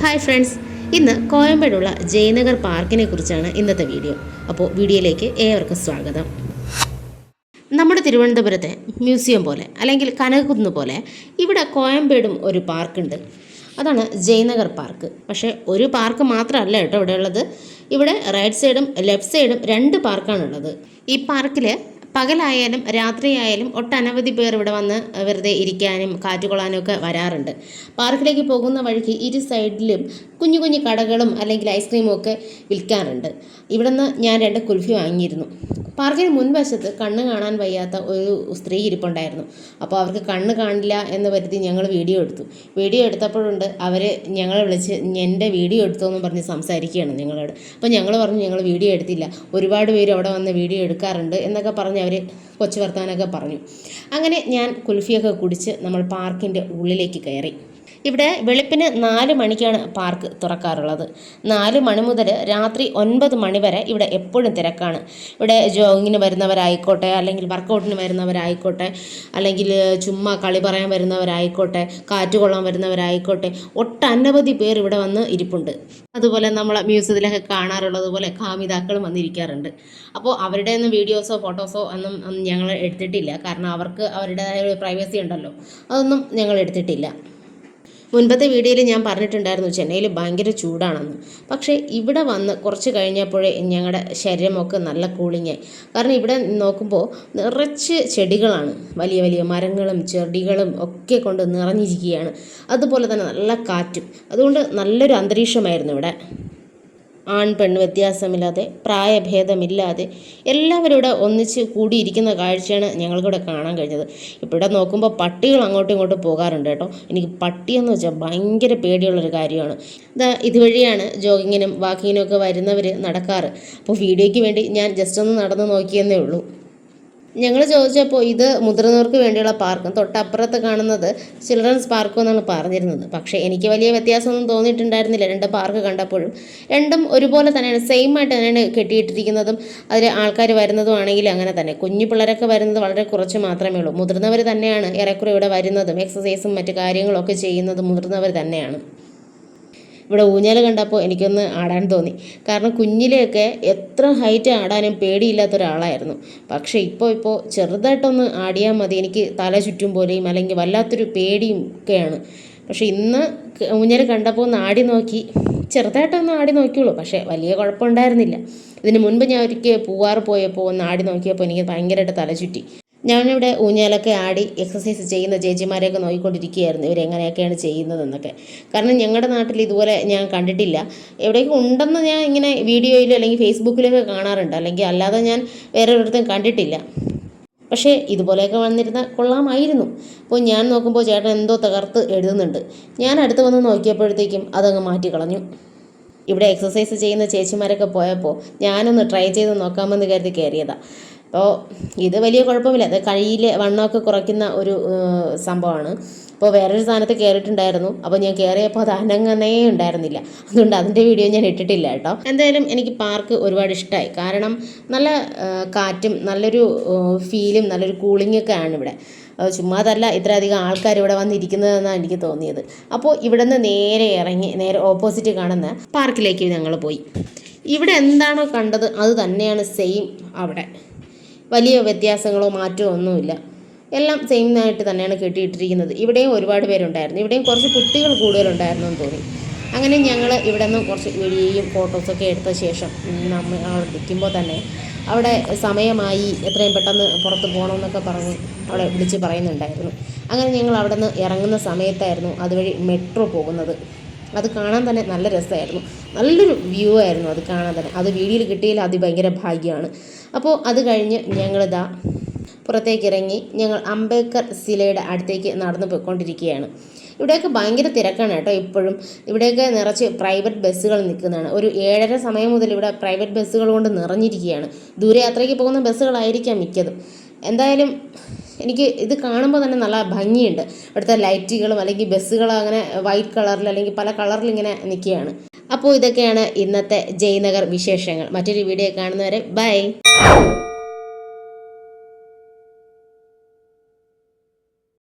Hi friends ഇന്ന് കോയമ്പേടുള്ള ജയനഗർ പാർക്കിനെ കുറിച്ചാണ് ഇന്നത്തെ വീഡിയോ. അപ്പോൾ വീഡിയോയിലേക്ക് ഏവർക്കും സ്വാഗതം. നമ്മുടെ തിരുവനന്തപുരത്തെ മ്യൂസിയം പോലെ അല്ലെങ്കിൽ കനകക്കുന്ന് പോലെ ഇവിടെ കോയമ്പേടും ഒരു പാർക്കുണ്ട്. അതാണ് ജയനഗർ പാർക്ക്. പക്ഷേ ഒരു പാർക്ക് മാത്രമല്ല കേട്ടോ ഇവിടെ ഉള്ളത്. ഇവിടെ റൈറ്റ് സൈഡും ലെഫ്റ്റ് സൈഡും രണ്ട് പാർക്കാണുള്ളത് ഈ പാർക്കിൽ പകലായാലും രാത്രിയായാലും ഒട്ടനവധി പേർ ഇവിടെ വന്ന് വെറുതെ ഇരിക്കാനും കാറ്റുകൊള്ളാനും ഒക്കെ വരാറുണ്ട്. പാർക്കിലേക്ക് പോകുന്ന വഴിക്ക് ഇരു സൈഡിലും കുഞ്ഞു കുഞ്ഞു കടകളും അല്ലെങ്കിൽ ഐസ്ക്രീമും ഒക്കെ വിൽക്കാറുണ്ട്. ഇവിടെ നിന്ന് ഞാൻ രണ്ട് കുൽഫി വാങ്ങിയിരുന്നു. പാർക്കിന് മുൻവശത്ത് കണ്ണ് കാണാൻ വയ്യാത്ത ഒരു സ്ത്രീ ഇരിപ്പുണ്ടായിരുന്നു. അപ്പോൾ അവർക്ക് കണ്ണ് കാണില്ല എന്ന് കരുതി ഞങ്ങൾ വീഡിയോ എടുത്തു. വീഡിയോ എടുത്തപ്പോഴുണ്ട് അവർ ഞങ്ങളെ വിളിച്ച് എന്റെ വീഡിയോ എടുത്തോ എന്ന് പറഞ്ഞ് സംസാരിക്കുകയാണ് ഞങ്ങളോട്. അപ്പോൾ ഞങ്ങൾ പറഞ്ഞു ഞങ്ങൾ വീഡിയോ എടുത്തില്ല. ഒരുപാട് പേര് അവിടെ വന്ന് വീഡിയോ എടുക്കാറുണ്ട് എന്നൊക്കെ പറഞ്ഞ് അവർ കൊച്ചു വർത്തമാനമൊക്കെ പറഞ്ഞു. അങ്ങനെ ഞാൻ കുൽഫിയൊക്കെ കുടിച്ച് നമ്മൾ പാർക്കിന്റെ ഉള്ളിലേക്ക് കയറി. ഇവിടെ വെളുപ്പിന് നാല് മണിക്കാണ് പാർക്ക് തുറക്കാറുള്ളത്. നാല് മണി മുതൽ രാത്രി ഒൻപത് മണി വരെ ഇവിടെ എപ്പോഴും തിരക്കാണ്. ഇവിടെ ജോഗിങ്ങിന് വരുന്നവരായിക്കോട്ടെ അല്ലെങ്കിൽ വർക്കൗട്ടിന് വരുന്നവരായിക്കോട്ടെ അല്ലെങ്കിൽ ചുമ്മാ കളി പറയാൻ വരുന്നവരായിക്കോട്ടെ കാറ്റ് കൊള്ളാൻ വരുന്നവരായിക്കോട്ടെ ഒട്ടനവധി പേർ ഇവിടെ വന്ന് ഇരിപ്പുണ്ട്. അതുപോലെ നമ്മൾ മ്യൂസിയത്തിലൊക്കെ കാണാറുള്ളത് പോലെ വന്നിരിക്കാറുണ്ട്. അപ്പോൾ അവരുടെ ഒന്നും വീഡിയോസോ ഫോട്ടോസോ ഒന്നും ഞങ്ങൾ എടുത്തിട്ടില്ല. കാരണം അവർക്ക് അവരുടേതായ പ്രൈവസി ഉണ്ടല്ലോ. അതൊന്നും ഞങ്ങൾ എടുത്തിട്ടില്ല. മുൻപത്തെ വീഡിയോയിൽ ഞാൻ പറഞ്ഞിട്ടുണ്ടായിരുന്നു ചെന്നൈയിൽ ഭയങ്കര ചൂടാണെന്ന്. പക്ഷേ ഇവിടെ വന്ന് കുറച്ച് കഴിഞ്ഞപ്പോഴേ ഞങ്ങളുടെ ശരീരമൊക്കെ നല്ല കൂളിങ്ങായി. കാരണം ഇവിടെ നോക്കുമ്പോൾ നിറച്ച് ചെടികളാണ്. വലിയ വലിയ മരങ്ങളും ചെടികളും ഒക്കെ കൊണ്ട് നിറഞ്ഞിരിക്കുകയാണ്. അതുപോലെ തന്നെ നല്ല കാറ്റും. അതുകൊണ്ട് നല്ലൊരു അന്തരീക്ഷമായിരുന്നു ഇവിടെ. ആൺ പെൺ വ്യത്യാസമില്ലാതെ പ്രായഭേദമില്ലാതെ എല്ലാവരും ഇവിടെ ഒന്നിച്ച് കൂടിയിരിക്കുന്ന കാഴ്ചയാണ് ഞങ്ങൾക്കിവിടെ കാണാൻ കഴിഞ്ഞത്. ഇവിടെ നോക്കുമ്പോൾ പട്ടികൾ അങ്ങോട്ടും ഇങ്ങോട്ടും പോകാറുണ്ട് കേട്ടോ. എനിക്ക് പട്ടിയെന്ന് വെച്ചാൽ ഭയങ്കര പേടിയുള്ളൊരു കാര്യമാണ്. ഇതാ ഇതുവഴിയാണ് ജോഗിങ്ങിനും വാക്കിങ്ങിനും ഒക്കെ വരുന്നവർ നടക്കാറ്. അപ്പോൾ വീഡിയോയ്ക്ക് വേണ്ടി ഞാൻ ജസ്റ്റ് ഒന്ന് നടന്ന് നോക്കിയെന്നേ ഉള്ളൂ. ഞങ്ങൾ ചോദിച്ചപ്പോൾ ഇത് മുതിർന്നവർക്ക് വേണ്ടിയുള്ള പാർക്കും തൊട്ടപ്പുറത്ത് കാണുന്നത് ചിൽഡ്രൻസ് പാർക്കും എന്നാണ് പറഞ്ഞിരുന്നത്. പക്ഷേ എനിക്ക് വലിയ വ്യത്യാസമൊന്നും തോന്നിയിട്ടുണ്ടായിരുന്നില്ല. രണ്ട് പാർക്ക് കണ്ടപ്പോഴും രണ്ടും ഒരുപോലെ തന്നെയാണ്. സെയിം ആയിട്ട് തന്നെയാണ് കെട്ടിയിട്ടിരിക്കുന്നതും. അതിൽ ആൾക്കാർ വരുന്നതും ആണെങ്കിൽ അങ്ങനെ തന്നെ. കുഞ്ഞു പിള്ളേരൊക്കെ വരുന്നത് വളരെ കുറച്ച് മാത്രമേ ഉള്ളൂ. മുതിർന്നവർ തന്നെയാണ് ഏറെക്കുറെ ഇവിടെ വരുന്നതും എക്സസൈസും മറ്റു കാര്യങ്ങളൊക്കെ ചെയ്യുന്നതും മുതിർന്നവർ തന്നെയാണ്. ഇവിടെ ഊഞ്ഞാൽ കണ്ടപ്പോൾ എനിക്കൊന്ന് ആടാൻ തോന്നി. കാരണം കുഞ്ഞിലെയൊക്കെ എത്ര ഹൈറ്റ് ആടാനും പേടിയില്ലാത്ത ഒരാളായിരുന്നു. പക്ഷേ ഇപ്പോൾ ഇപ്പോൾ ചെറുതായിട്ടൊന്ന് ആടിയാൽ മതി. എനിക്ക് തല ചുറ്റും പോലെയും അല്ലെങ്കിൽ വല്ലാത്തൊരു പേടിയും ഒക്കെയാണ്. പക്ഷേ ഇന്ന് ഊഞ്ഞാൽ കണ്ടപ്പോൾ ഒന്ന് ആടി നോക്കി. ചെറുതായിട്ടൊന്ന് ആടി നോക്കിയുള്ളൂ. പക്ഷേ വലിയ കുഴപ്പമുണ്ടായിരുന്നില്ല. ഇതിന് മുൻപ് ഞാൻ ഒരിക്കൽ പൂവാറ് പോയപ്പോൾ ഒന്ന് ആടി നോക്കിയപ്പോൾ എനിക്ക് ഭയങ്കരമായിട്ട് തല ചുറ്റി. ഞാനിവിടെ ഊഞ്ഞാലൊക്കെ ആടി എക്സസൈസ് ചെയ്യുന്ന ചേച്ചിമാരെയൊക്കെ നോക്കിക്കൊണ്ടിരിക്കുകയായിരുന്നു ഇവരെങ്ങനെയൊക്കെയാണ് ചെയ്യുന്നതെന്നൊക്കെ. കാരണം ഞങ്ങളുടെ നാട്ടിൽ ഇതുപോലെ ഞാൻ കണ്ടിട്ടില്ല. എവിടെയൊക്കെ ഉണ്ടെന്ന് ഞാൻ ഇങ്ങനെ വീഡിയോയിലോ അല്ലെങ്കിൽ ഫേസ്ബുക്കിലൊക്കെ കാണാറുണ്ട്. അല്ലെങ്കിൽ അല്ലാതെ ഞാൻ വേറെ ഒരിടത്തും കണ്ടിട്ടില്ല. പക്ഷേ ഇതുപോലെയൊക്കെ വന്നിരുന്ന കൊള്ളാമായിരുന്നു. അപ്പോൾ ഞാൻ നോക്കുമ്പോൾ ചേട്ടൻ എന്തോ തകർത്ത് എഴുതുന്നുണ്ട്. ഞാൻ അടുത്ത് വന്ന് നോക്കിയപ്പോഴത്തേക്കും അതങ്ങ് മാറ്റി കളഞ്ഞു. ഇവിടെ എക്സസൈസ് ചെയ്യുന്ന ചേച്ചിമാരൊക്കെ പോയപ്പോൾ ഞാനൊന്ന് ട്രൈ ചെയ്ത് നോക്കാമെന്ന് കരുതി കയറിയതാണ് അപ്പോൾ ഇത് വലിയ കുഴപ്പമില്ല. അത് കഴിയിലെ വണ്ണമൊക്കെ കുറയ്ക്കുന്ന ഒരു സംഭവമാണ്. അപ്പോൾ വേറൊരു സ്ഥാനത്ത് കയറിയിട്ടുണ്ടായിരുന്നു അപ്പോൾ ഞാൻ കയറിയപ്പോൾ അത് അനങ്ങനേ ഉണ്ടായിരുന്നില്ല. അതുകൊണ്ട് അതിന്റെ വീഡിയോ ഞാൻ ഇട്ടിട്ടില്ല കേട്ടോ. എന്തായാലും എനിക്ക് പാർക്ക് ഒരുപാട് ഇഷ്ടമായി കാരണം നല്ല കാറ്റും നല്ലൊരു ഫീലും നല്ലൊരു കൂളിംഗ് ഒക്കെ ആണ് ഇവിടെ. ചുമ്മാതല്ല ഇത്രയധികം ആൾക്കാർ ഇവിടെ വന്നിരിക്കുന്നതെന്നാണ് എനിക്ക് തോന്നിയത്. അപ്പോൾ ഇവിടെ നിന്ന് നേരെ ഇറങ്ങി നേരെ ഓപ്പോസിറ്റ് കാണുന്ന പാർക്കിലേക്ക് ഞങ്ങൾ പോയി. ഇവിടെ എന്താണോ കണ്ടത് അത് തന്നെയാണ് സെയിം അവിടെ. വലിയ വ്യത്യാസങ്ങളോ മാറ്റമോ ഒന്നുമില്ല. എല്ലാം സെയിം ആയിട്ട് തന്നെയാണ് കെട്ടിയിട്ടിരിക്കുന്നത്. ഇവിടെയും ഒരുപാട് പേരുണ്ടായിരുന്നു. ഇവിടെയും കുറച്ച് കുട്ടികൾ കൂടുതലുണ്ടായിരുന്നു എന്ന് തോന്നി. അങ്ങനെ ഞങ്ങൾ ഇവിടെ നിന്ന് കുറച്ച് വീഡിയോയും ഫോട്ടോസൊക്കെ എടുത്ത ശേഷം നമ്മൾ അവിടെ നിൽക്കുമ്പോൾ തന്നെ അവിടെ സമയമായി എത്രയും പെട്ടെന്ന് പുറത്ത് പോകണമെന്നൊക്കെ പറഞ്ഞ് അവിടെ വിളിച്ച് പറയുന്നുണ്ടായിരുന്നു. അങ്ങനെ ഞങ്ങൾ അവിടെ നിന്ന് ഇറങ്ങുന്ന സമയത്തായിരുന്നു അതുവഴി മെട്രോ പോകുന്നത്. അത് കാണാൻ തന്നെ നല്ല രസമായിരുന്നു. നല്ലൊരു വ്യൂ ആയിരുന്നു അത് കാണാൻ തന്നെ. അത് വീഡിയോയിൽ കിട്ടിയാൽ അത് ഭയങ്കര ഭാഗ്യമാണ്. അപ്പോൾ അത് കഴിഞ്ഞ് ഞങ്ങളിതാ പുറത്തേക്ക് ഇറങ്ങി ഞങ്ങൾ അംബേദ്കർ ശിലയുടെ അടുത്തേക്ക് നടന്നു പോയിക്കൊണ്ടിരിക്കുകയാണ്. ഇവിടെയൊക്കെ ഭയങ്കര തിരക്കാണ് കേട്ടോ ഇപ്പോഴും. ഇവിടെയൊക്കെ നിറച്ച് പ്രൈവറ്റ് ബസ്സുകൾ നിൽക്കുന്നതാണ്. ഒരു ഏഴര സമയം മുതൽ ഇവിടെ പ്രൈവറ്റ് ബസ്സുകൾ കൊണ്ട് നിറഞ്ഞിരിക്കുകയാണ്. ദൂരയാത്രയ്ക്ക് പോകുന്ന ബസ്സുകളായിരിക്കാം മിക്കതും. എന്തായാലും എനിക്ക് ഇത് കാണുമ്പോൾ തന്നെ നല്ല ഭംഗിയുണ്ട്. ഇവിടുത്തെ ലൈറ്റുകളും അല്ലെങ്കിൽ ബസ്സുകൾ അങ്ങനെ വൈറ്റ് കളറിൽ അല്ലെങ്കിൽ പല കളറിൽ ഇങ്ങനെ നിൽക്കുകയാണ്. അപ്പോൾ ഇതൊക്കെയാണ് ഇന്നത്തെ ജയ്നഗർ വിശേഷങ്ങൾ. മറ്റൊരു വീഡിയോ കാണുന്നവരെ ബൈ.